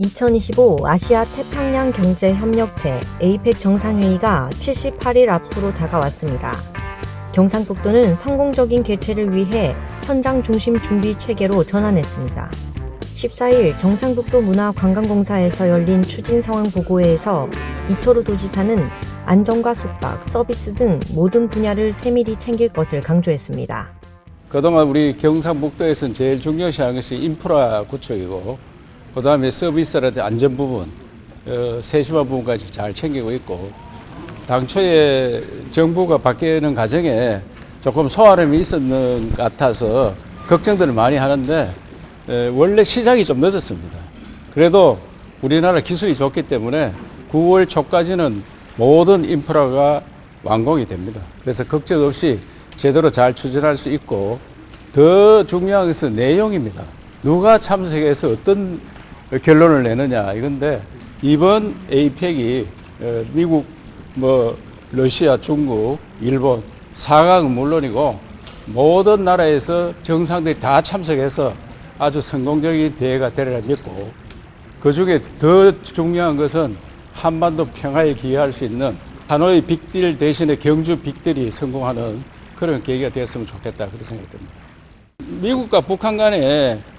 2025 아시아 태평양 경제 협력체 에이펙 정상회의가 78일 앞으로 다가왔습니다. 경상북도는 성공적인 개최를 위해 현장 중심 준비 체계로 전환했습니다. 14일 경상북도 문화관광공사에서 열린 추진 상황 보고회에서 이철우 도지사는 안전과 숙박, 서비스 등 모든 분야를 세밀히 챙길 것을 강조했습니다. 그동안 우리 경상북도에서는 제일 중요시하는 것이 인프라 구축이고 그 다음에 서비스라든지 안전 부분, 어, 세심한 부분까지 잘 챙기고 있고 당초에 정부가 바뀌는 과정에 조금 소화름이 있었는 것 같아서 걱정들을 많이 하는데 에, 원래 시작이 좀 늦었습니다. 그래도 우리나라 기술이 좋기 때문에 9월 초까지는 모든 인프라가 완공이 됩니다. 그래서 걱정 없이 제대로 잘 추진할 수 있고 더 중요한 것은 내용입니다. 누가 참석해서 어떤 결론을 내느냐 이건데 이번 에이펙이 어, 미국 뭐 러시아, 중국, 일본 4강은 물론이고 모든 나라에서 정상들이 다 참석해서 아주 성공적인 대회가 되리라 믿고 그 중에 더 중요한 것은 한반도 평화에 기여할 수 있는 하노이 빅딜 대신에 경주 빅딜이 성공하는 그런 계기가 되었으면 좋겠다 그런 생각이 듭니다. 미국과 북한 간에 어,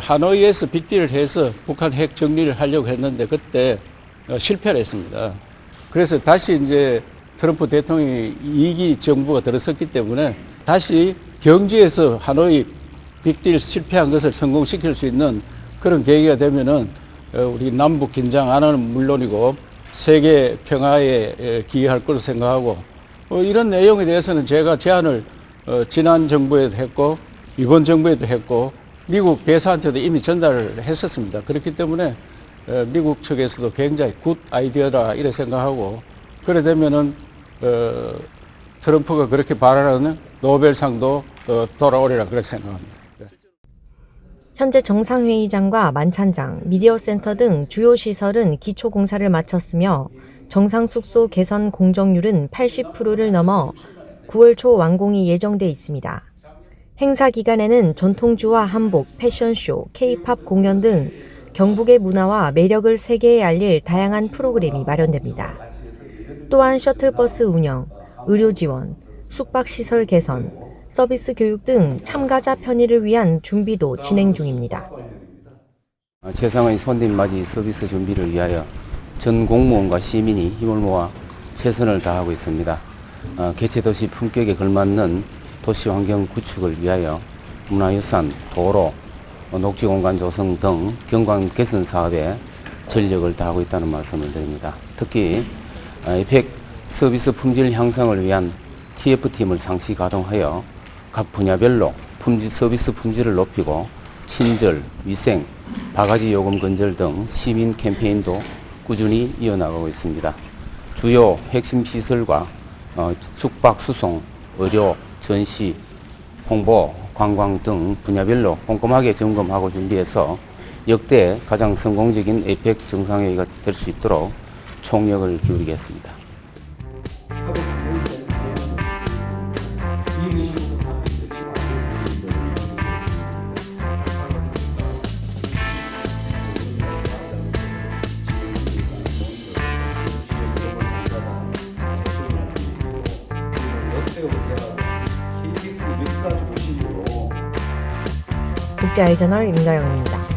하노이에서 빅딜을 해서 북한 핵 정리를 하려고 했는데 그때 어, 실패를 했습니다. 그래서 다시 이제 트럼프 대통령이 이기 정부가 들어섰기 때문에 다시 경주에서 하노이 빅딜 실패한 것을 성공시킬 수 있는 그런 계기가 되면은 어, 우리 남북 긴장 안 하는 물론이고 세계 평화에 에, 기여할 것으로 생각하고 어, 이런 내용에 대해서는 제가 제안을 어, 지난 정부에도 했고 이번 정부에도 했고 미국 대사한테도 이미 전달을 했었습니다. 그렇기 때문에 어, 미국 측에서도 굉장히 굿 아이디어다 이래 생각하고 그래 되면은 어, 트럼프가 그렇게 발언하는 노벨상도 어, 돌아오리라 그렇게 생각합니다. 현재 정상회의장과 만찬장, 미디어 센터 등 주요 시설은 기초 공사를 마쳤으며 정상 숙소 개선 공정률은 80%를 넘어 9월 초 완공이 예정돼 있습니다. 행사 기간에는 전통주와 한복, 패션쇼, 케이팝 공연 등 경북의 문화와 매력을 세계에 알릴 다양한 프로그램이 마련됩니다. 또한 셔틀버스 운영, 의료 지원, 숙박시설 개선, 서비스 교육 등 참가자 편의를 위한 준비도 진행 중입니다. 어, 최상의 손님 맞이 서비스 준비를 위하여 전 공무원과 시민이 힘을 모아 최선을 다하고 있습니다. 어, 개체 도시 품격에 걸맞는 도시 환경 구축을 위하여 문화유산, 도로, 어, 녹지공간 조성 등 경관 개선 사업에 전력을 다하고 있다는 말씀을 드립니다. 특히 어, 이펙 서비스 품질 향상을 위한 TF팀을 상시 가동하여 각 분야별로 품질, 서비스 품질을 높이고 친절, 위생, 바가지 요금 건절 등 시민 캠페인도 꾸준히 이어나가고 있습니다. 주요 핵심 시설과 어, 숙박, 수송, 의료, 전시, 홍보, 관광 등 분야별로 꼼꼼하게 점검하고 준비해서 역대 가장 성공적인 에이펙 정상회의가 될 수 있도록 총력을 기울이겠습니다. 국제아이저널 임가영입니다.